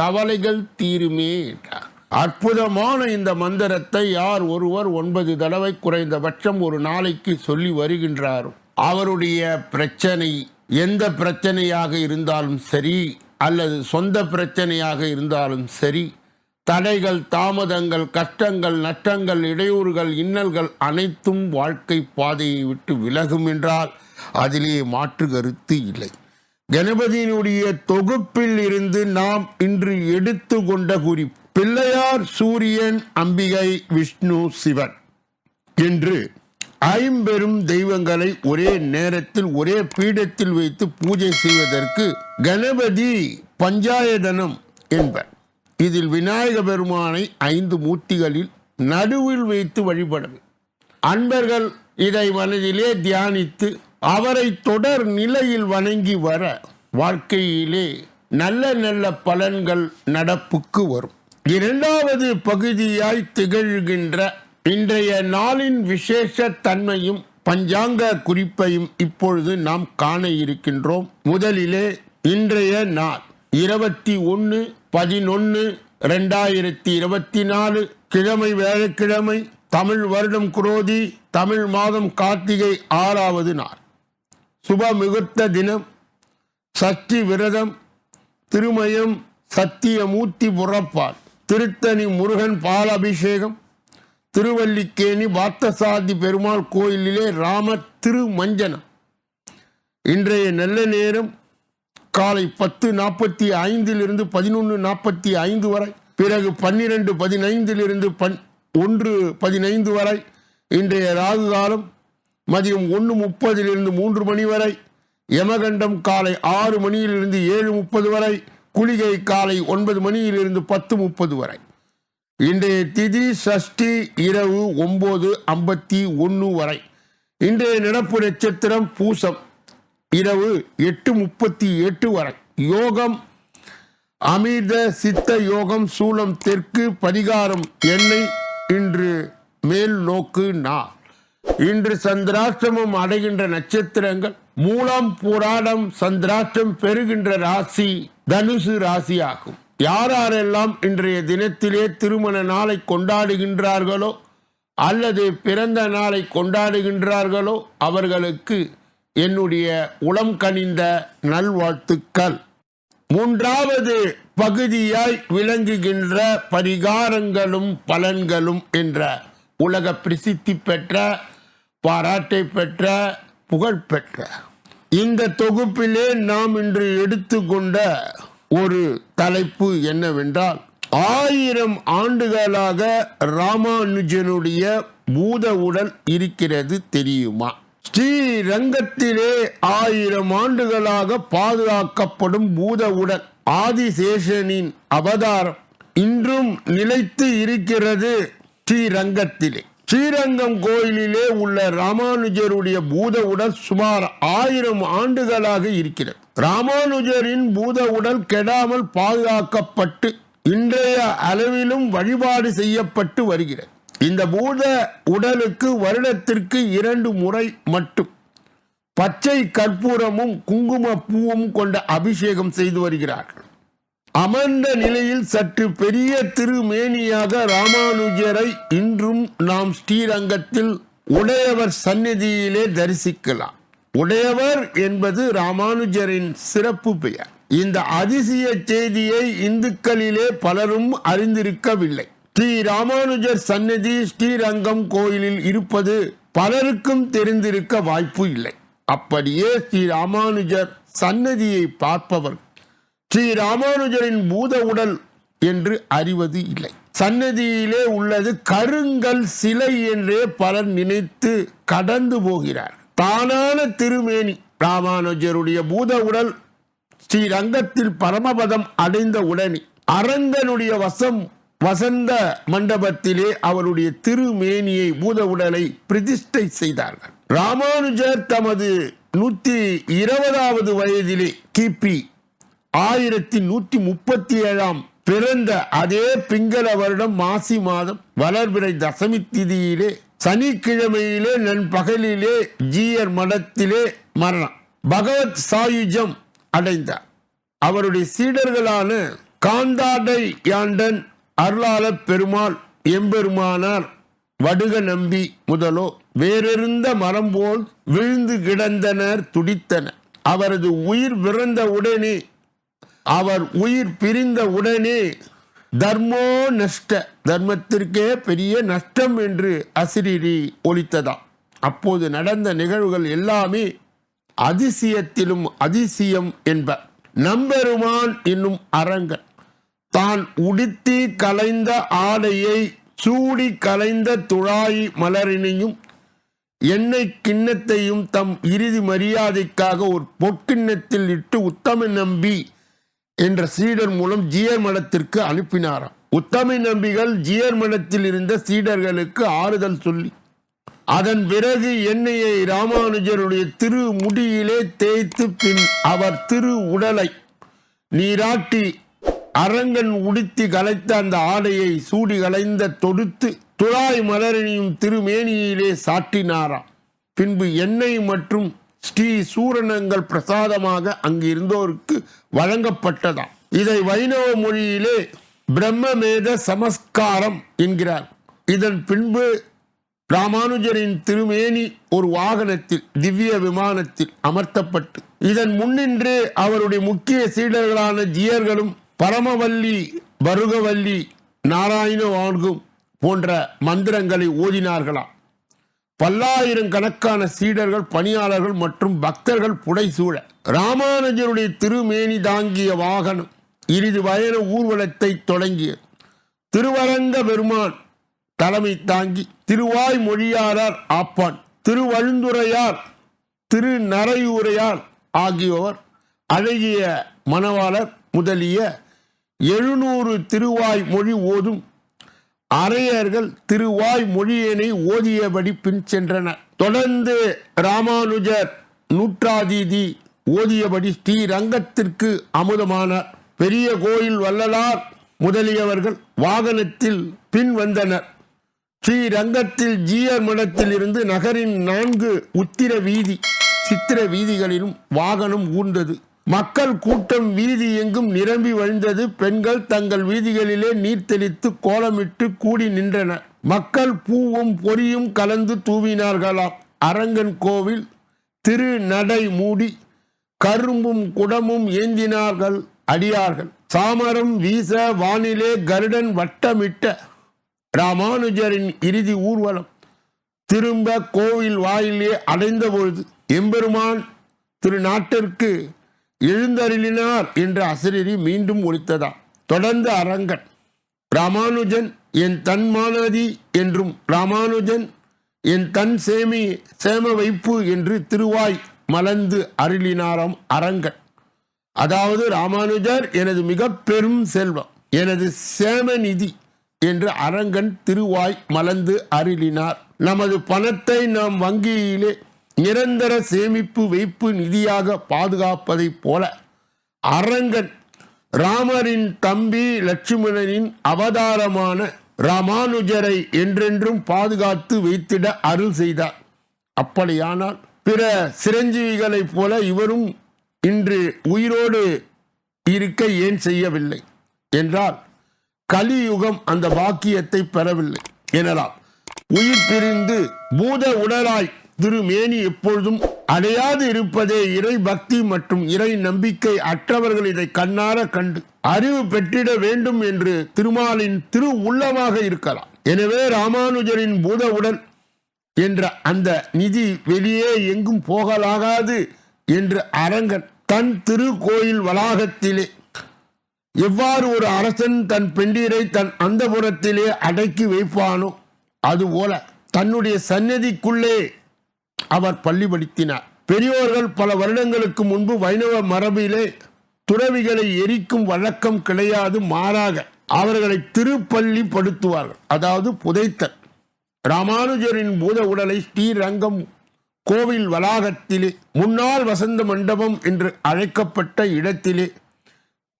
கவலைகள் தீருமே என்றார். அற்புதமான இந்த மந்திரத்தை யார் ஒருவர் ஒன்பது தடவை குறைந்தபட்சம் ஒரு நாளைக்கு சொல்லி வருகின்றாரோ அவருடைய பிரச்சனை எந்த பிரச்சனையாக இருந்தாலும் சரி அல்லது சொந்த பிரச்சனையாக இருந்தாலும் சரி தடைகள் தாமதங்கள் கஷ்டங்கள் நஷ்டங்கள் இடையூறுகள் இன்னல்கள் அனைத்தும் வாழ்க்கை பாதையை விட்டு விலகும் என்றால் அதிலே மாற்று கருத்து இல்லை. கணபதியினுடைய தொகுப்பில் இருந்து நாம் இன்று எடுத்து கொண்ட குறிப்பு பிள்ளையார் சூரியன் அம்பிகை விஷ்ணு சிவன் என்று ஐம்பெரும் தெய்வங்களை ஒரே நேரத்தில் ஒரே பீடத்தில் வைத்து பூஜை செய்வதற்கு கணபதி பஞ்சாயதனம் என்பர். இதில் விநாயக பெருமானை ஐந்து மூர்த்திகளில் நடுவில் வைத்து வழிபடவும் அன்பர்கள் இதை மனதிலே தியானித்து அவரை தொடர் நிலையில் வணங்கி வர வாழ்க்கையிலே நல்ல நல்ல பலன்கள் நடப்புக்கு வரும். இரண்டாவது பகுதியாய் திகழ்கின்ற இன்றைய நாளின் விசேஷ தன்மையும் பஞ்சாங்க குறிப்பையும் இப்பொழுது நாம் காண இருக்கின்றோம். முதலிலே இன்றைய நாள் இருபத்தி ஒன்று பதினொன்று ரெண்டாயிரத்தி இருபத்தி நாலு கிழமை வேழக்கிழமை தமிழ் வருடம் குரோதி தமிழ் மாதம் கார்த்திகை ஆறாவது நாள். சுப முகூர்த்த தினம் சஷ்டி விரதம் திருமயம் சத்தியமூர்த்தி புறப்பால் திருத்தணி முருகன் பால் அபிஷேகம் திருவல்லிக்கேணி பார்த்தசாதி பெருமாள் கோயிலிலே ராம திருமஞ்சனம். இன்றைய நல்ல நேரம் காலை பத்து நாற்பத்தி ஐந்திலிருந்து பதினொன்று நாற்பத்தி ஐந்து வரை பிறகு பன்னிரெண்டு பதினைந்திலிருந்து பன் ஒன்று பதினைந்து வரை இன்றைய ராகு காலம் மதியம் ஒன்று முப்பதிலிருந்து மூன்று மணி வரை யமகண்டம் காலை ஆறு மணியிலிருந்து ஏழு முப்பது வரை குளிகை காலை ஒன்பது மணியிலிருந்து பத்து முப்பது வரை. இன்றைய திதி சஷ்டி இரவு ஒன்பது ஐம்பத்தி ஒன்று வரை. இன்றைய நடப்பு நட்சத்திரம் பூசம் இரவு எட்டு முப்பத்தி எட்டு வரை. யோகம் அமிர்த சித்த யோகம் சூலம் தெற்கு பரிகாரம் எண்ணெய் இன்று மேல் நோக்கு நா. இன்று சந்திராஷ்டமம் அடைகின்ற நட்சத்திரங்கள் மூலம் போராடம் சந்திராஷ்டம் பெறுகின்ற ராசி தனுசு ராசி ஆகும் யாரெல்லாம் இன்றைய தினத்திலே திருமண நாளை கொண்டாடுகின்றார்களோ அல்லது பிறந்த நாளை கொண்டாடுகின்றார்களோ அவர்களுக்கு என்னுடைய உளம் கனிந்த நல்வாழ்த்துக்கள். மூன்றாவது பகுதியாய் விளங்குகின்ற பரிகாரங்களும் பலன்களும் என்ற உலக பிரசித்தி பெற்ற பாராட்டை பெற்ற புகழ் பெற்ற. இந்த தொகுப்பிலே நாம் இன்று எடுத்துக்கொண்ட ஒரு தலைப்பு என்னவென்றால் ஆயிரம் ஆண்டுகளாக ராமானுஜனுடைய பூத உடல் இருக்கிறது தெரியுமா? ஸ்ரீரங்கத்திலே ஆயிரம் ஆண்டுகளாக பாதுகாக்கப்படும் பூத உடல் ஆதிசேஷனின் அவதாரம் இன்றும் நிலைத்து இருக்கிறது ஸ்ரீரங்கத்திலே. ஸ்ரீரங்கம் கோயிலிலே உள்ள ராமானுஜருடைய பூத உடல் சுமார் ஆயிரம் ஆண்டுகளாக இருக்கிறது. ராமானுஜரின் பூத உடல் கெடாமல் பாதுகாக்கப்பட்டு இன்றைய அளவிலும் வழிபாடு செய்யப்பட்டு வருகிறது. இந்த பூத உடலுக்கு வருடத்திற்கு இரண்டு முறை மட்டும் பச்சை கற்பூரமும் குங்கும பூவும் கொண்ட அபிஷேகம் செய்து வருகிறார்கள். அமர்ந்த நிலையில் சற்று பெரிய திருமேனியாக ராமானுஜரை இன்றும் நாம் ஸ்ரீரங்கத்தில் உடையவர் சந்நிதியிலே தரிசிக்கலாம். உடையவர் என்பது ராமானுஜரின் சிறப்பு பெயர். இந்த அதிசய செய்தியை இந்துக்களிலே பலரும் அறிந்திருக்கவில்லை. ஸ்ரீ ராமானுஜர் சந்நிதி ஸ்ரீரங்கம் கோயிலில் இருப்பது பலருக்கும் தெரிந்திருக்க வாய்ப்பு இல்லை. அப்படியே ஸ்ரீ ராமானுஜர் சன்னதியை பார்ப்பவர் ஸ்ரீ ராமானுஜரின் பூத உடல் என்று அறிவது இல்லை. சன்னதியிலே உள்ளது கருங்கல் சிலை என்றே பலர் நினைத்து கடந்து போகிறார். தானான திருமேனி ராமானுஜருடைய பூத உடல் ஸ்ரீரங்கத்தில் பரமபதம் அடைந்த உடனே அரங்கனுடைய வசம் வசந்த மண்டபத்திலே அவருடைய திருமேனியை பூத உடலை பிரதிஷ்டை செய்தார்கள். ராமானுஜர் தமது நூத்தி இருபதாவது வயதிலே கிபி ஆயிரத்தி நூற்றி முப்பத்தி ஏழாம் பிறந்த அதே பிங்கள வருடம் மாசி மாதம் வளர்பிறை தசமி திதியிலே சனிக்கிழமையிலே நண்பகலிலே ஜீயர் மடத்திலே மரணம். பகவத் சாயுஜம் அடைந்தார். அவருடைய சீடர்களான காந்தாடை யாண்டன் அருளாளப் பெருமாள் எம்பெருமானார் வடுக நம்பி முதலோ வேறெருந்த மரம் போல் விழுந்து கிடந்தனர் துடித்தனர். அவரது உயிர் விறந்த உடனே அவர் உயிர் பிரிந்த உடனே தர்மோ நஷ்ட தர்மத்திற்கே பெரிய நஷ்டம் என்று அசிரிரி ஒலித்ததாம். அப்போது நடந்த நிகழ்வுகள் எல்லாமே அதிசயத்திலும் அதிசயம் என்ப. நம்பெருமான் என்னும் அரங்கன் தான் உடுத்தி கலைந்த ஆடையை சூடி கலைந்த துழாய் மலரினையும் எண்ணெய் கிண்ணத்தையும் தம் இறுதி மரியாதைக்காக ஒரு பொற்கிண்ணத்தில் இட்டு உத்தம நம்பி என்ற சீடர் மூலம் ஜியர் மடத்திற்கு அனுப்பினாராம். உத்தமி நம்பிகள் ஜியர் மடத்தில் இருந்த சீடர்களுக்கு ஆறுதல் சொல்லி அதன் பிறகு எண்ணெயை ராமானுஜருடைய திரு முடியிலே தேய்த்து பின் அவர் திரு உடலை நீராட்டி அரங்கன் உடுத்தி கலைத்த அந்த ஆடையை சூடி கலைந்த தொடுத்து துழாய் மலரணியும் திருமேனியிலே சாட்டினாராம். பின்பு எண்ணெய் மற்றும் ஸ்ரீ சூரணங்கள் பிரசாதமாக அங்கு இருந்தோருக்கு வழங்கப்பட்டதாம் இதை வைணவ மொழியிலே பிரம்மமேத சமஸ்காரம் என்கிறார். இதன் பின்பு ராமானுஜரின் திருமேனி ஒரு வாகனத்தில் திவ்ய விமானத்தில் அமர்த்தப்பட்டு இதன் முன்னின்று அவருடைய முக்கிய சீடர்களான ஜியர்களும் பரமவல்லி பருகவல்லி நாராயண வாழ்கும் போன்ற மந்திரங்களை ஓதினார்களாம். பல்லாயிரக்கணக்கான சீடர்கள் பணியாளர்கள் மற்றும் பக்தர்கள் புடைசூழ. ராமானுஜருடைய திருமேனி தாங்கிய வாகனம் இறுதி வயன ஊர்வலத்தை தொடங்கிய. திருவரங்க பெருமான் தலைமை தாங்கி திருவாய் மொழியாளர் ஆப்பான் திருவழுந்துரையார் திரு நரையூரையார் ஆகியோர் அழகிய மணவாளர் முதலிய எழுநூறு திருவாய் மொழி ஓதும் அரையர்கள் திருவாய் மொழியினை ஓதியபடி பின் சென்றனர் தொடர்ந்து ராமானுஜர் நூற்றாதீதி ஓதியபடி ஸ்ரீரங்கத்திற்கு அமுதமானார் பெரிய கோயில் வள்ளலார் முதலியவர்கள் வாகனத்தில் பின் வந்தனர். ஸ்ரீரங்கத்தில் ஜீயர் மடத்தில் இருந்து நகரின் நான்கு உத்திர வீதி சித்திர வீதிகளிலும் வாகனம் ஊர்ந்தது மக்கள் கூட்டம் வீதி எங்கும் நிரம்பி வழிந்தது. பெண்கள் தங்கள் வீதிகளிலே நீர் தெளித்து கோலமிட்டு கூடி நின்றனர் மக்கள் பூவும் பொறியும் கலந்து தூவினார்களாம். அரங்கன் கோவில் திரு நடை மூடி கரும்பும் குடமும் ஏந்தினார்கள் அடியார்கள். சாமரம் வீச வானிலே கருடன் வட்டமிட்ட ராமானுஜரின் இறுதி ஊர்வலம் திரும்ப கோவில் வாயிலே அடைந்த பொழுது எம்பெருமான் திரு நாட்டிற்கு எழுந்தருளினார் என்ற அசரீரி மீண்டும் ஒழித்ததா தொடர்ந்து அரங்கன். ராமானுஜன் என் தன் மானதி என்றும் ராமானுஜன் என் தன் சேமி சேம வைப்பு என்று திருவாய் மலர்ந்து அருளினாராம் அரங்கன். அதாவது ராமானுஜர் எனது மிக பெரும் செல்வம் எனது சேமநிதி என்று அரங்கன் திருவாய் மலர்ந்து அருளினார். நமது பணத்தை நாம் வங்கியிலே நிரந்தர சேமிப்பு வைப்பு நிதியாக பாதுகாப்பதைப் போல அரங்கன் ராமரின் தம்பி லட்சுமணனின் அவதாரமான ராமானுஜரை என்றென்றும் பாதுகாத்து வைத்திட அருள் செய்தார். அப்படியானால் பிற சிரஞ்சீவிகளைப் போல இவரும் இன்று உயிரோடு இருக்க ஏன் செய்யவில்லை? என்றால் கலியுகம் அந்த பாக்கியத்தை பெறவில்லை எனலாம். உயிர் பிரிந்து பூத உடலாய் திருமேனி எப்பொழுதும் அடையாது இருப்பதே இறை பக்தி மற்றும் இறை நம்பிக்கை அற்றவர்கள் இதை கண்ணார கண்டு அறிவு பெற்றிட வேண்டும் என்று திருமாலின் திரு உள்ளமாக இருக்கலாம். எனவே ராமானுஜரின் பூத உடல் என்ற அந்த நிதி வெளியே எங்கும் போகலாகாது என்று அரங்கன் தன் திருக்கோயில் வளாகத்திலே எவ்வாறு ஒரு அரசன் தன் பெண்டீரை தன் அந்தபுரத்திலே அடக்கி வைப்பானோ அதுபோல தன்னுடைய சந்நிதிக்குள்ளே அவர் பள்ளி படித்தினார். பெரியோர்கள் பல வருடங்களுக்கு முன்பு வைணவ மரபிலே துறவிகளை எரிக்கும் வழக்கம் கிடையாது மாறாக அவர்களை திருப்பள்ளி படுத்துவார்கள். அதாவது புதைத்தல். ராமானுஜரின் பூத உடலை ஸ்ரீரங்கம் கோவில் வளாகத்திலே முன்னாள் வசந்த மண்டபம் என்று அழைக்கப்பட்ட இடத்திலே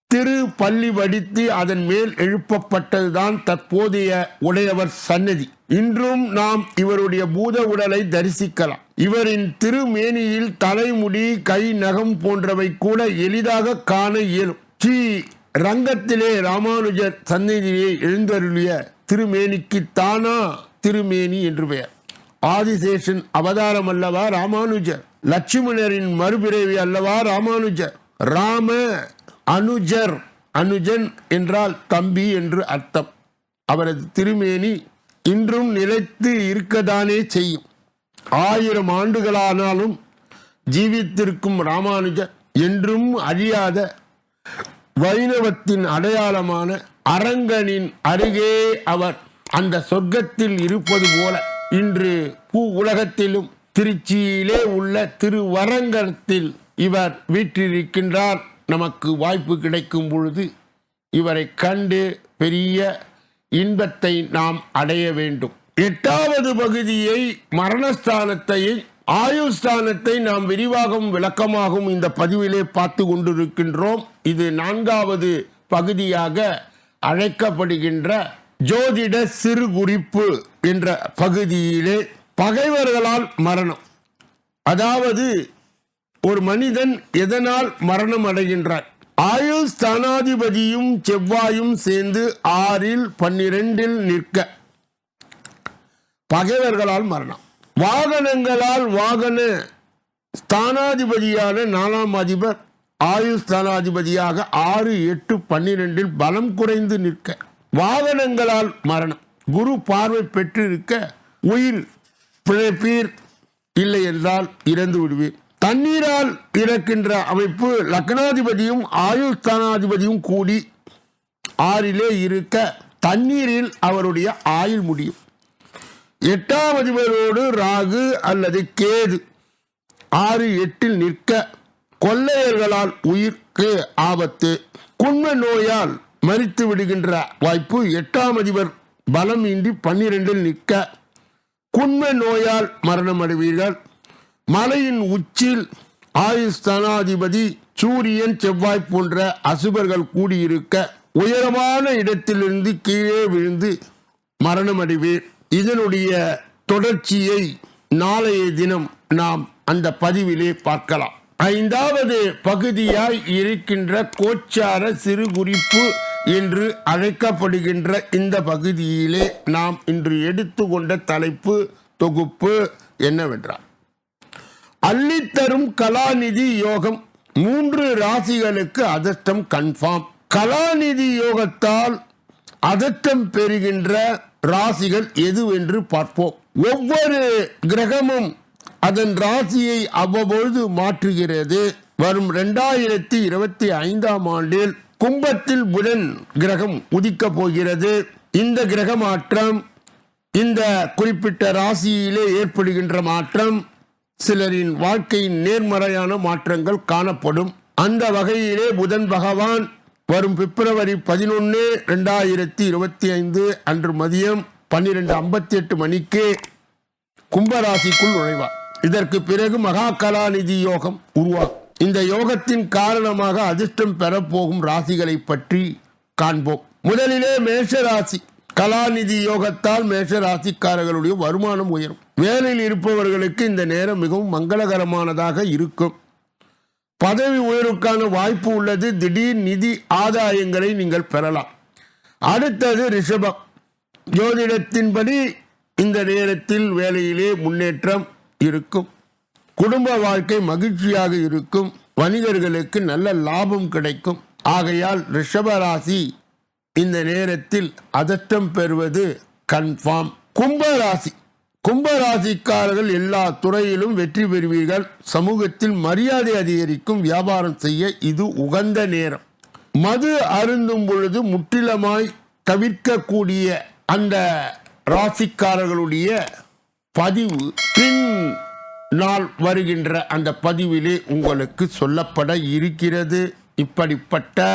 திரு பள்ளி வடித்து அதன் மேல் எழுப்பப்பட்டதுதான் தற்போதைய உடையவர் சன்னதி. இன்றும் நாம் இவருடைய பூத உடலை தரிசிக்கலாம். இவரின் திருமேனியில் தலைமுடி கை நகம் போன்றவை கூட எளிதாக காண இயலும். ஸ்ரீ ரங்கத்திலே ராமானுஜர் சந்நிதியை எழுந்தருளிய திருமேனிக்கு தானா திருமேனி என்று பெயர். ஆதிசேஷன் அவதாரம் அல்லவா ராமானுஜர்? லட்சுமணரின் மறுபிறவி அல்லவா ராமானுஜர்? ராம அனுஜர் அனுஜன் என்றால் தம்பி என்று அர்த்தம். அவரது திருமேனி இன்றும் நிலைத்து இருக்கதானே செய்யும். ஆயிரம் ஆண்டுகளானாலும் ஜீவித்திருக்கும் ராமானுஜ என்றும் அழியாத வைணவத்தின் அடையாளமான அரங்கனின் அருகே அவர் அந்த சொர்க்கத்தில் இருப்பது போல இன்று பூ உலகத்திலும் திருச்சியிலே உள்ள திருவரங்கத்தில் இவர் வீற்றிருக்கின்றார். நமக்கு வாய்ப்பு கிடைக்கும் பொழுது இவரை கண்டு பெரிய இன்பத்தை நாம் அடைய வேண்டும். எட்டாவது பகுதியை மரணஸ்தானத்தையும் ஆயுஸ்தானத்தை நாம் விரிவாகவும் விளக்கமாகவும் இந்த பதிவிலே பார்த்து கொண்டிருக்கின்றோம். இது நான்காவது பகுதியாக அழைக்கப்படுகின்ற ஜோதிட சிறு குறிப்பு என்ற பகுதியிலே பகைவர்களால் மரணம். அதாவது ஒரு மனிதன் எதனால் மரணம் அடைகின்றார் ஆயுள் ஸ்தானாதிபதியும் செவ்வாயும் சேர்ந்து ஆறில் பன்னிரெண்டில் நிற்க. பகைவர்களால் மரணம். வாகனங்களால் வாகன ஸ்தானாதிபதியான நாலாம் அதிபர் ஆயுள் ஸ்தானாதிபதியாக ஆறு எட்டு பன்னிரெண்டில் பலம் குறைந்து நிற்க. வாகனங்களால் மரணம். குரு பார்வை பெற்றிருக்க உயிர் பிழைப்பீர் இல்லை என்றால் இறந்து விடுவீர் தண்ணீரால் இறக்கின்ற அமைப்பு லக்னாதிபதியும் ஆயுள்தானாதிபதியும் கூடி ஆறிலே இருக்க தண்ணீரில் அவருடைய ஆயுள் முடியும். எட்டாம் அதிபரோடு ராகு அல்லது கேது ஆறு எட்டில் நிற்க கொள்ளையர்களால் உயிர்க்கு ஆபத்து குண்ம நோயால் மறித்து விடுகின்ற வாய்ப்பு எட்டாம் அதிபர் பலம் இன்றி பன்னிரெண்டில் நிற்க குண்ம நோயால் மரணம் அடைவீர்கள் மலையின் உச்சில் ஆயுஸ்தானாதிபதி சூரியன் செவ்வாய் போன்ற அசுபர்கள் கூடியிருக்க உயரமான இடத்திலிருந்து கீழே விழுந்து மரணமடைவேன் இதனுடைய தொடர்ச்சியை நாளைய தினம் நாம் அந்த பதிவிலே பார்க்கலாம். ஐந்தாவது பகுதியாய் இருக்கின்ற கோச்சார சிறு குறிப்பு என்று அழைக்கப்படுகின்ற இந்த பகுதியிலே நாம் இன்று எடுத்துக்கொண்ட தலைப்பு தொகுப்பு என்னவென்றால் அள்ளித்தரும் கலாநிதி யோகம். மூன்று ராசிகளுக்கு அதிர்ஷ்டம் கன்ஃபார்ம் கலாநிதி யோகத்தால் அதட்டம் பெறுகின்ற ராசிகள் எதுவென்று பார்ப்போம். ஒவ்வொரு கிரகமும் அதன் ராசியை அவ்வப்பொழுது மாற்றுகிறது. வரும் இரண்டாயிரத்தி இருபத்தி ஐந்தாம் ஆண்டில் கும்பத்தில் புதன் கிரகம் உதிக்க போகிறது. இந்த கிரக மாற்றம் இந்த குறிப்பிட்ட ராசியிலே ஏற்படுகின்ற மாற்றம் சிலரின் வாழ்க்கையின் நேர்மறையான மாற்றங்கள் காணப்படும். அந்த வகையிலே புதன் பகவான் வரும் பிப்ரவரி பதினொன்று ரெண்டாயிரத்தி இருபத்தி ஐந்து அன்று மதியம் பன்னிரெண்டு ஐம்பத்தி எட்டு மணிக்கு கும்பராசிக்குள் நுழைவார். இதற்கு பிறகு மகா கலாநிதி யோகம் உருவாகும். இந்த யோகத்தின் காரணமாக அதிர்ஷ்டம் பெறப்போகும் ராசிகளை பற்றி காண்போம். முதலிலே மேஷ ராசி கலாநிதி யோகத்தால் மேஷ ராசிக்காரர்களுடைய வருமானம் உயரும். வேலையில் இருப்பவர்களுக்கு இந்த நேரம் மிகவும் மங்களகரமானதாக இருக்கும். பதவி உயர்வுக்கான வாய்ப்பு உள்ளது. திடீர் நிதி ஆதாயங்களை நீங்கள் பெறலாம். அடுத்தது ரிஷபம். ஜோதிடத்தின்படி இந்த நேரத்தில் வேலையிலே முன்னேற்றம் இருக்கும். குடும்ப வாழ்க்கை மகிழ்ச்சியாக இருக்கும். வணிகர்களுக்கு நல்ல லாபம் கிடைக்கும். ஆகையால் ரிஷபராசி இந்த நேரத்தில் அதட்டம் பெறுவது கன்ஃபார்ம். கும்பராசி. கும்பராசிக்காரர்கள் எல்லா துறையிலும் வெற்றி பெறுவீர்கள். சமூகத்தில் மரியாதை அதிகரிக்கும் வியாபாரம் செய்ய இது உகந்த நேரம். மது அருந்தும் பொழுது முற்றிலுமாய் தவிர்க்கக்கூடிய அந்த ராசிக்காரர்களுடைய பதிவு பின் நாள் வருகின்ற அந்த பதிவிலே உங்களுக்கு சொல்லப்பட இருக்கிறது. இப்படிப்பட்ட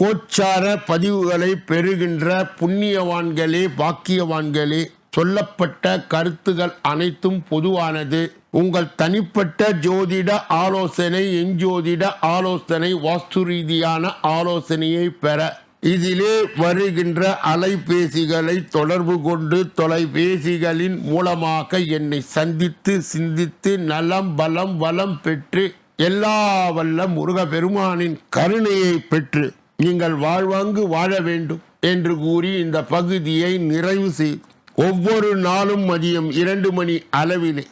கோச்சார பதிவுகளை பெறுகின்ற புண்ணியவான்களே பாக்கியவான்களே சொல்லப்பட்ட கருத்துகள் அனைத்தும் பொதுவானது. உங்கள் தனிப்பட்ட ஜோதிட ஆலோசனை எஞ்சோதிட ஆலோசனை வாஸ்து ரீதியான ஆலோசனையை பெற. இதிலே வருகின்ற அலைபேசிகளை தொடர்பு கொண்டு தொலைபேசிகளின் மூலமாக என்னை சந்தித்து சிந்தித்து நலம் பலம் வளம் பெற்று எல்லா வல்ல முருகப்பெருமானின் கருணையை பெற்று நீங்கள் வாழ்வாங்கு வாழ வேண்டும் என்று கூறி இந்த பகுதியை நிறைவு செய்து ஒவ்வொரு நாளும் மதியம் இரண்டு மணி அளவிலே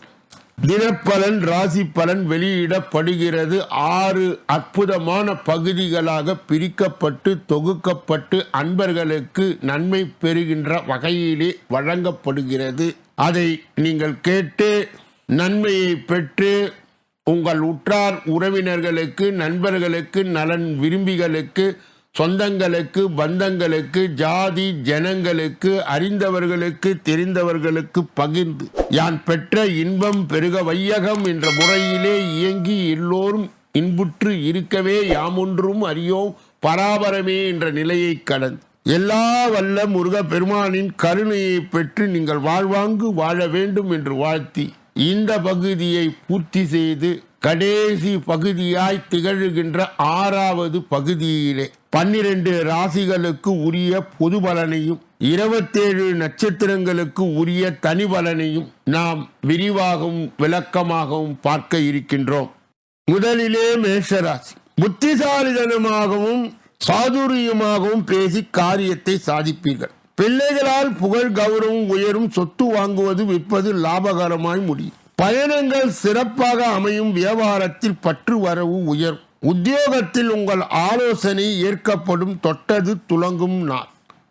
தினப்பலன் ராசி பலன் வெளியிடப்படுகிறது. ஆறு அற்புதமான பகுதிகளாக பிரிக்கப்பட்டு தொகுக்கப்பட்டு அன்பர்களுக்கு நன்மை பெறுகின்ற வகையிலே வழங்கப்படுகிறது. அதை நீங்கள் கேட்டு நன்மையை பெற்று உங்கள் உற்றார் உறவினர்களுக்கு நண்பர்களுக்கு நலன் விரும்பிகளுக்கு சொந்தங்களுக்கு பந்தங்களுக்கு ஜாதி ஜனங்களுக்கு அறிந்தவர்களுக்கு தெரிந்தவர்களுக்கு பகிர்ந்து யான் பெற்ற இன்பம் பெருக வையகம் என்ற முறையிலே இயங்கி எல்லோரும் இன்புற்று இருக்கவே யாமொன்றும் அறியோம் பராபரமே என்ற நிலையை கடந்து. எல்லா வல்ல முருக பெருமானின் கருணையை பெற்று நீங்கள் வாழ்வாங்கு வாழ வேண்டும் என்று வாழ்த்தி இந்த பகுதியை பூர்த்தி செய்து கடைசி பகுதியாய் திகழ்கின்ற ஆறாவது பகுதியிலே பன்னிரண்டு ராசிகளுக்கு உரிய பொது பலனையும் இருபத்தேழு நட்சத்திரங்களுக்கு உரிய தனி பலனையும் நாம் விரிவாகவும் விளக்கமாகவும் பார்க்க இருக்கின்றோம். முதலிலே மேஷராசி. புத்திசாலிதனமாகவும் சாதுரியமாகவும் பேசி காரியத்தை சாதிப்பீர்கள். பிள்ளைகளால் புகழ் கௌரவம் உயரும் சொத்து வாங்குவது விற்பது லாபகரமாய் முடியும். பயணங்கள் சிறப்பாக அமையும் வியாபாரத்தில் பற்று வரவு உயரும் உத்தியோகத்தில் உங்கள் ஆலோசனை ஏற்கப்படும் தொட்டது துலங்கும் நாள்.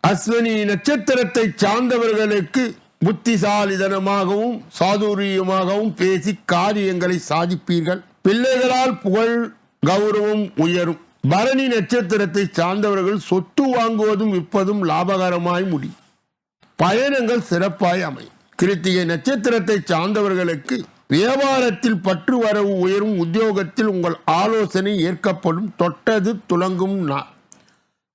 அஸ்வினி நட்சத்திரத்தை சார்ந்தவர்களுக்கு புத்திசாலிதனமாகவும் சாதுரியமாகவும் பேசி காரியங்களை சாதிப்பீர்கள். பிள்ளைகளால் புகழ் கௌரவம் உயரும். பரணி நட்சத்திரத்தை சார்ந்தவர்கள் சொத்து வாங்குவதும் விற்பதும் லாபகரமாய் முடியும். பயணங்கள் சிறப்பாய் அமையும். கிருத்திகை நட்சத்திரத்தை சார்ந்தவர்களுக்கு வியாபாரத்தில் பற்று வரவு உயரும் உத்தியோகத்தில் உங்கள் ஆலோசனை ஏற்கப்படும் தொட்டது துலங்கும் நாள்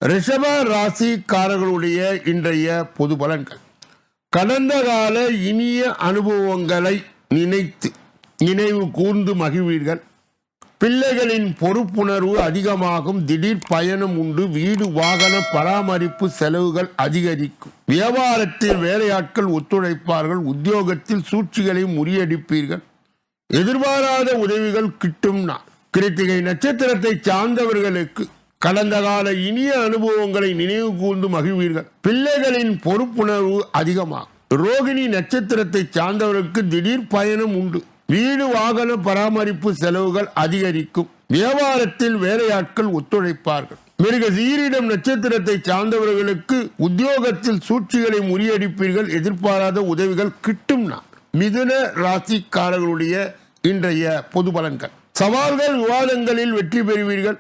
ரிஷப ராசிக்காரர்களுடைய இன்றைய பொது பலன்கள். கடந்த கால இனிய அனுபவங்களை நினைத்து நினைவு கூர்ந்து மகிழ்வீர்கள். பிள்ளைகளின் பொறுப்புணர்வு அதிகமாகும். திடீர் பயணம் உண்டு. வீடு வாகன பராமரிப்பு செலவுகள் அதிகரிக்கும். வியாபாரத்தில் வேலையாட்கள் ஒத்துழைப்பார்கள். உத்தியோகத்தில் சூழ்ச்சிகளை முறியடிப்பீர்கள். எதிர்பாராத உதவிகள் கிட்டும் நாள். கிருத்திகை நட்சத்திரத்தை சார்ந்தவர்களுக்கு கடந்த கால இனிய அனுபவங்களை நினைவு கூர்ந்து மகிழ்வீர்கள். பிள்ளைகளின் பொறுப்புணர்வு அதிகமாகும். ரோகிணி நட்சத்திரத்தை சார்ந்தவர்களுக்கு திடீர் பயணம் உண்டு. வீடு வாகன பராமரிப்பு செலவுகள் அதிகரிக்கும். வியாபாரத்தில் வேலையாட்கள் ஒத்துழைப்பார்கள். மிருக சீரிடம் நட்சத்திரத்தை சார்ந்தவர்களுக்கு உத்தியோகத்தில் சூழ்ச்சிகளை முறியடிப்பீர்கள் எதிர்பாராத உதவிகள் கிட்டும் மிதுன ராசிக்காரர்களுடைய இன்றைய பொது பலன்கள். சவால்கள் விவாதங்களில் வெற்றி பெறுவீர்கள்.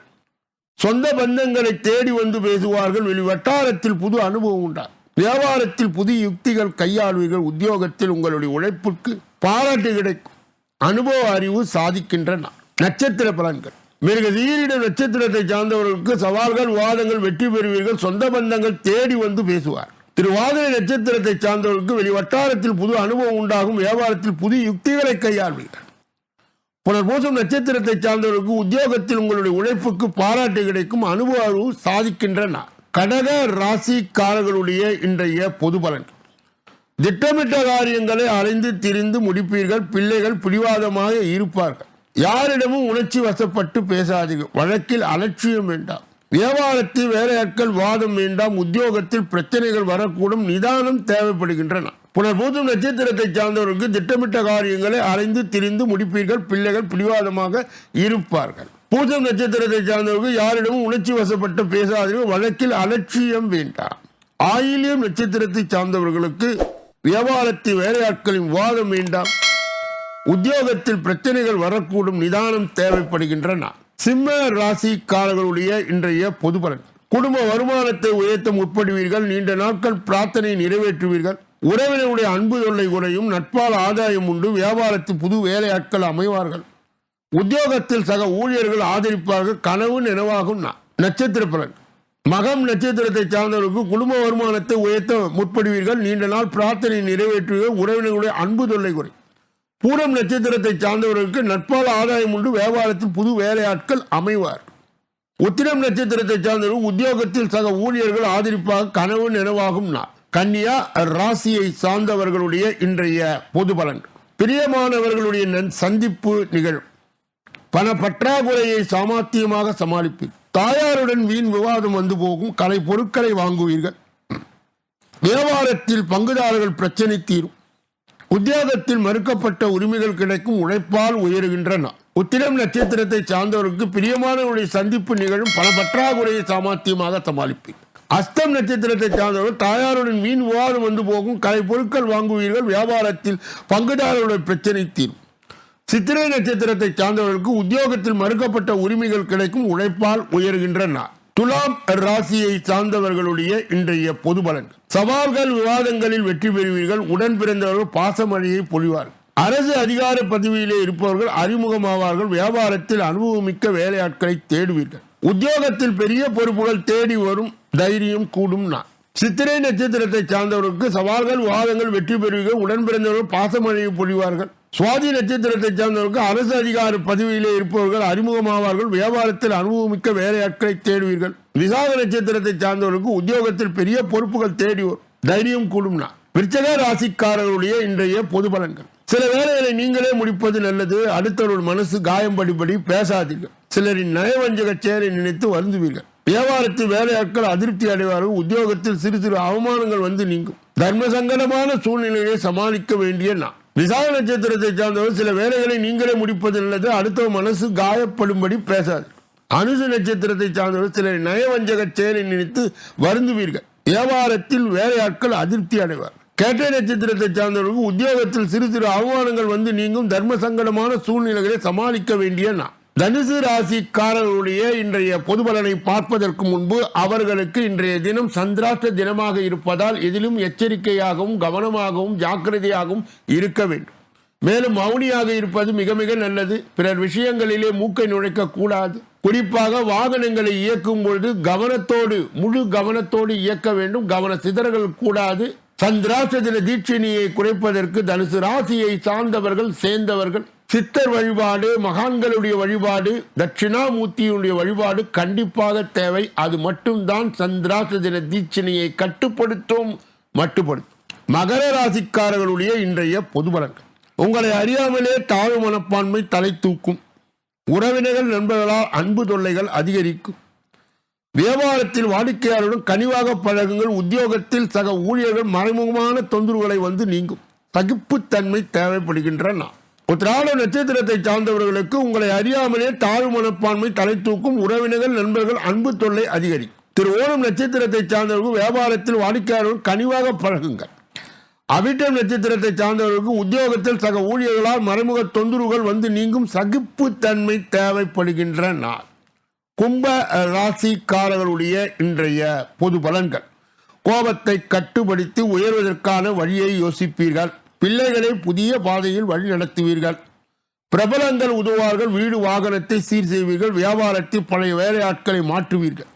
சொந்த பந்தங்களை தேடி வந்து பேசுவார்கள். வெளி வட்டாரத்தில் புது அனுபவம் உண்டார் வியாபாரத்தில் புதிய யுக்திகள் கையாளுவீர்கள். உத்தியோகத்தில் உங்களுடைய உழைப்புக்கு பாராட்டு கிடைக்கும். அனுபவ அறிவு சாதிக்கின்ற நட்சத்திர பலன்கள். மிக சீரிட நட்சத்திரத்தை சார்ந்தவர்களுக்கு சவால்கள் வாதங்கள் வெற்றி பெறுவீர்கள் சொந்த பந்தங்கள் தேடி வந்து பேசுவார். திருவாதிரை நட்சத்திரத்தை சார்ந்தவர்களுக்கு வெளி வட்டாரத்தில் புது அனுபவம் உண்டாகும் வியாபாரத்தில் புதிய யுக்திகளை கையாள்வீர்கள். புனர்பூசம் நட்சத்திரத்தை சார்ந்தவர்களுக்கு உத்தியோகத்தில் உங்களுடைய உழைப்புக்கு பாராட்டு கிடைக்கும் அனுபவ அறிவு சாதிக்கின்ற கடக ராசிக்காரர்களுடைய இன்றைய பொது பலன்கள். திட்டமிட்ட காரியங்களை அலைந்து திரிந்து முடிப்பீர்கள். பிள்ளைகள் பிடிவாதமாக இருப்பார்கள். யாரிடமும் உணர்ச்சி வசப்பட்டு பேசாதீர்கள். வழக்கில் அலட்சியம் வேண்டாம். வியாபாரத்தில் வேலையாட்கள் வாதம் வேண்டாம். உத்தியோகத்தில் பிரச்சனைகள் வரக்கூடும். நிதானம் தேவைப்படுகின்றன. புனர்பூதம் நட்சத்திரத்தை சார்ந்தவர்களுக்கு திட்டமிட்ட காரியங்களை அலைந்து திரிந்து முடிப்பீர்கள். பிள்ளைகள் பிடிவாதமாக இருப்பார்கள். பூஜம் நட்சத்திரத்தை சார்ந்தவர்கள் யாரிடமும் உணர்ச்சி வசப்பட்டு பேசாதீர்கள். வழக்கில் அலட்சியம் வேண்டாம். ஆயிலியம் நட்சத்திரத்தை சார்ந்தவர்களுக்கு வியாபாரத்தில் வேலையாட்களின் வாதம் வேண்டாம் உத்தியோகத்தில் பிரச்சனைகள் வரக்கூடும் நிதானம் தேவைப்படுகின்றன. சிம்ம ராசிக்காரர்களுடைய இன்றைய பொது பலன். குடும்ப வருமானத்தை உயர்த்த முற்படுவீர்கள். நீண்ட நாட்கள் பிரார்த்தனை நிறைவேற்றுவீர்கள். உறவினருடைய அன்பு தொல்லை குறையும். நட்பால் ஆதாயம் உண்டு. வியாபாரத்தில் புது வேலையாட்கள் அமைவார்கள். உத்தியோகத்தில் சக ஊழியர்கள் ஆதரிப்பார்கள். கனவு நினைவாகும் நான் நட்சத்திர பலன். மகம் நட்சத்திரத்தை சார்ந்தவர்களுக்கு குடும்ப வருமானத்தை உயர்த்த முற்படுவீர்கள். நீண்ட நாள் பிரார்த்தனை நிறைவேற்றுவீர்கள் உறவினர்களுடைய அன்பு தொல்லை குறை பூரம் நட்சத்திரத்தை சார்ந்தவர்களுக்கு நட்பால் ஆதாயம் உண்டு. வியாபாரத்தில் புது வேலையாட்கள் அமைவார். உத்திரம் நட்சத்திரத்தை சார்ந்தவர்கள் உத்தியோகத்தில் சக ஊழியர்கள் ஆதரிப்பாக கனவு நினைவாகும் நாள். கன்னியா ராசியை சார்ந்தவர்களுடைய இன்றைய பொது பலன். பிரியமானவர்களுடைய நன் சந்திப்பு நிகழும். பண பற்றாக்குறையை சாமர்த்தியமாக சமாளிப்பீர்கள் தாயாருடன் வீண் விவாதம் வந்து போகும். கலை பொருட்களை வாங்குவீர்கள். வியாபாரத்தில் பங்குதாரர்கள் பிரச்சனை தீரும். உத்தியோகத்தில் மறுக்கப்பட்ட உரிமைகள் கிடைக்கும். உழைப்பால் உயர்கின்றன. உத்திரம் நட்சத்திரத்தை சார்ந்தவருக்கு பிரியமானவருடைய சந்திப்பு நிகழும். பல பற்றாக்குறையை சாமர்த்தியமாக சமாளிப்பீர். அஸ்தம் நட்சத்திரத்தை சார்ந்தவர்கள் தாயாருடன் வீண் விவாதம் வந்து போகும். கலை பொருட்கள் வாங்குவீர்கள். வியாபாரத்தில் பங்குதாரருடைய பிரச்சனை தீரும். சித்திரை நட்சத்திரத்தை சார்ந்தவர்களுக்கு உத்தியோகத்தில் மறுக்கப்பட்ட உரிமைகள் கிடைக்கும் உழைப்பால் உயர்கின்ற நாள் துலாம் ராசியை சார்ந்தவர்களுடைய இன்றைய பொது பலன். சவால்கள் விவாதங்களில் வெற்றி பெறுவீர்கள். உடன் பிறந்தவர்கள் பாசமழையை பொழிவார்கள் அரசு அதிகார பதவியிலே இருப்பவர்கள் அறிமுகமாவார்கள். வியாபாரத்தில் அனுபவமிக்க வேலையாட்களை தேடுவீர்கள். உத்தியோகத்தில் பெரிய பொறுப்புகள் தேடி வரும் தைரியம் கூடும் நான் சித்திரை நட்சத்திரத்தை சார்ந்தவர்களுக்கு சவால்கள் விவாதங்கள் வெற்றி பெறுவீர்கள். உடன் பிறந்தவர்கள் பாசமழையை பொழிவார்கள். சுவாதி நட்சத்திரத்தை சேர்ந்தவர்கள் அரசு அதிகார பதவியிலே இருப்பவர்கள் அறிமுகமாவார்கள் வியாபாரத்தில் அனுபவமிக்க வேலையாட்களை தேடுவீர்கள். விசாக நட்சத்திரத்தை சார்ந்தவர்களுக்கு உத்தியோகத்தில் பெரிய பொறுப்புகள் தேடி வரும். தைரியம் கூடும் நாள் விருச்சக ராசிக்காரர்களுடைய இன்றைய பொது பலன்கள். சில வேலைகளை நீங்களே முடிப்பது நல்லது. அடுத்தவர்கள் மனசு காயம்படிபடி பேசாதீர்கள். சிலரின் நயவஞ்சக செயலை நினைத்து வருந்துவீர்கள். வியாபாரத்தில் வேலையாட்கள் அதிருப்தி அடைவார்கள். உத்தியோகத்தில் சிறு சிறு அவமானங்கள் வந்து நீங்கும். தர்ம சங்கடமான சூழ்நிலையை சமாளிக்க வேண்டிய நான் விசாக நட்சத்திரத்தை சார்ந்தவர் சில வேலைகளை நீங்களே முடிப்பது நல்லது அடுத்த மனசு காயப்படும்படி பேசாது. அனுசு நட்சத்திரத்தை சார்ந்தவர் சில நயவஞ்சக செயலை நினைத்து வருந்துவீர்கள். வியாபாரத்தில் வேலையாட்கள் அதிருப்தி அடைவார். கேட்டை நட்சத்திரத்தை சார்ந்தவர்களுக்கு உத்தியோகத்தில் சிறு சிறு அவமானங்கள் வந்து நீங்கும் தர்ம சங்கடமான சூழ்நிலைகளை சமாளிக்க வேண்டிய நான் தனுசு ராசிக்காரர்களுடைய இன்றைய பொது பலனை பார்ப்பதற்கு முன்பு அவர்களுக்கு இன்றைய தினம் சந்திராஷ்ட தினமாக இருப்பதால் எதிலும் எச்சரிக்கையாகவும் கவனமாகவும் ஜாக்கிரதையாகவும் இருக்க வேண்டும். மேலும் மௌனியாக இருப்பது மிக மிக நல்லது. பிறர் விஷயங்களிலே மூக்கை நுழைக்க கூடாது. குறிப்பாக வாகனங்களை இயக்கும் பொழுது கவனத்தோடு முழு கவனத்தோடு இயக்க வேண்டும். கவன சிதறல் கூடாது. சந்திராஷ்ட தின தீட்சணியை குறைப்பதற்கு தனுசு ராசியை சார்ந்தவர்கள் சேர்ந்தவர்கள் சித்தர் வழிபாடு மகான்களுடைய வழிபாடு தட்சிணாமூர்த்தியினுடைய வழிபாடு கண்டிப்பாக தேவை. அது மட்டும்தான் சந்திராச தின தீட்சணையை கட்டுப்படுத்தும் மட்டுப்படுத்தும். மகர ராசிக்காரர்களுடைய இன்றைய பொது பலன்கள். உங்களை அறியாமலே தாழ்வு மனப்பான்மை தலை தூக்கும். உறவினர்கள் நண்பர்களால் அன்பு தொல்லைகள் அதிகரிக்கும். வியாபாரத்தில் வாடிக்கையாளருடன் கனிவாக பழகுங்கள். உத்தியோகத்தில் சக ஊழியர்கள் மறைமுகமான தொந்தரவுகளை வந்து நீங்கும். சகிப்புத்தன்மை தேவைப்படுகின்ற நான் உத்திராட நட்சத்திரத்தை சார்ந்தவர்களுக்கு உங்களை அறியாமலே தாழ்வு மனப்பான்மை தலை தூக்கும் உறவினர்கள் நண்பர்கள் அன்பு தொல்லை அதிகரிக்கும். திரு ஓணம் நட்சத்திரத்தை சார்ந்தவர்கள் வியாபாரத்தில் வாடிக்கையாளர்கள் கனிவாக பழகுங்கள். அவிட்டம் நட்சத்திரத்தை சார்ந்தவர்களுக்கு உத்தியோகத்தில் சக ஊழியர்களால் மறைமுக தொந்தரவுகள் வந்து நீங்கும் சகிப்புத்தன்மை தேவைப்படுகின்ற நாள். கும்ப ராசிக்காரர்களுடைய இன்றைய பொது பலன்கள். கோபத்தை கட்டுப்படுத்தி உயர்வதற்கான வழியை யோசிப்பீர்கள். பிள்ளைகளை புதிய பாதையில் வழி நடத்துவீர்கள். பிரபலங்கள் உதவுவார்கள் வீடு வாகனத்தை சீர் செய்வீர்கள் வியாபாரத்தில் பழைய வேலையாட்களை மாற்றுவீர்கள்.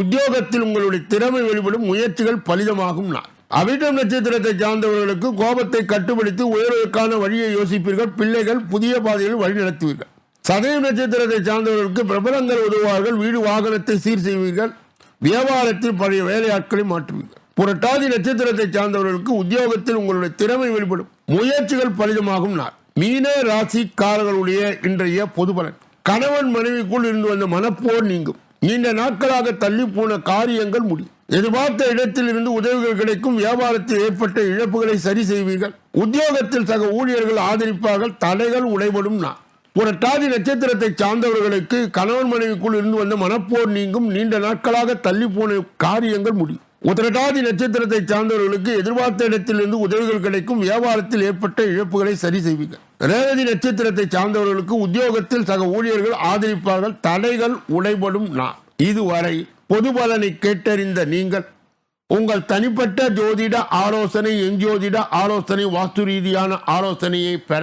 உத்தியோகத்தில் உங்களுடைய திறமை வெளிப்படும் முயற்சிகள் பலிதமாகும் நான் அவிட்டம் நட்சத்திரத்தை சார்ந்தவர்களுக்கு கோபத்தை கட்டுப்படுத்தி உயர்வதற்கான வழியை யோசிப்பீர்கள் பிள்ளைகள் புதிய பாதையில் வழி நடத்துவீர்கள். சதயம் நட்சத்திரத்தை சார்ந்தவர்களுக்கு பிரபலங்கள் உதவுவார்கள் வீடு வாகனத்தை சீர் செய்வீர்கள் வியாபாரத்தில் பழைய வேலையாட்களை மாற்றுவீர்கள். புரட்டாதி நட்சத்திரத்தை சார்ந்தவர்களுக்கு உத்தியோகத்தில் உங்களுடைய திறமை வெளிப்படும். முயற்சிகள் பலிதமாகும் நாள். மீன ராசிக்காரர்களுடைய இன்றைய பொது பலன் கணவன் மனைவிக்குள் இருந்து வந்த மனப்போர் நீங்கும். நீண்ட நாட்களாக தள்ளி போன காரியங்கள் முடியும். எதிர்பார்த்த இடத்தில் இருந்து உதவிகள் கிடைக்கும். வியாபாரத்தில் ஏற்பட்ட இழப்புகளை சரி செய்வீர்கள். உத்தியோகத்தில் சக ஊழியர்கள் ஆதரிப்பார்கள். தடைகள் உடைபடும் நான் புரட்டாதி நட்சத்திரத்தை சார்ந்தவர்களுக்கு கணவன் மனைவிக்குள் இருந்து வந்த மனப்போர் நீங்கும். நீண்ட நாட்களாக தள்ளி போன காரியங்கள் முடியும். உத்திரட்டாதி நட்சத்திரத்தை சார்ந்தவர்களுக்கு எதிர்பார்த்த இடத்திலிருந்து உதவிகள் கிடைக்கும். வியாபாரத்தில் ஏற்பட்ட இழப்புகளை சரி செய்வீங்க. ரேவதி நட்சத்திரத்தை சார்ந்தவர்களுக்கு உத்தியோகத்தில் சக ஊழியர்கள் ஆதரிப்பார்கள். தடைகள் உடைபடும் நான் இதுவரை பொது பலனை கேட்டறிந்த நீங்கள் உங்கள் தனிப்பட்ட ஜோதிட ஆலோசனை எஞ்சோதிட ஆலோசனை வாஸ்து ரீதியான ஆலோசனையை பெற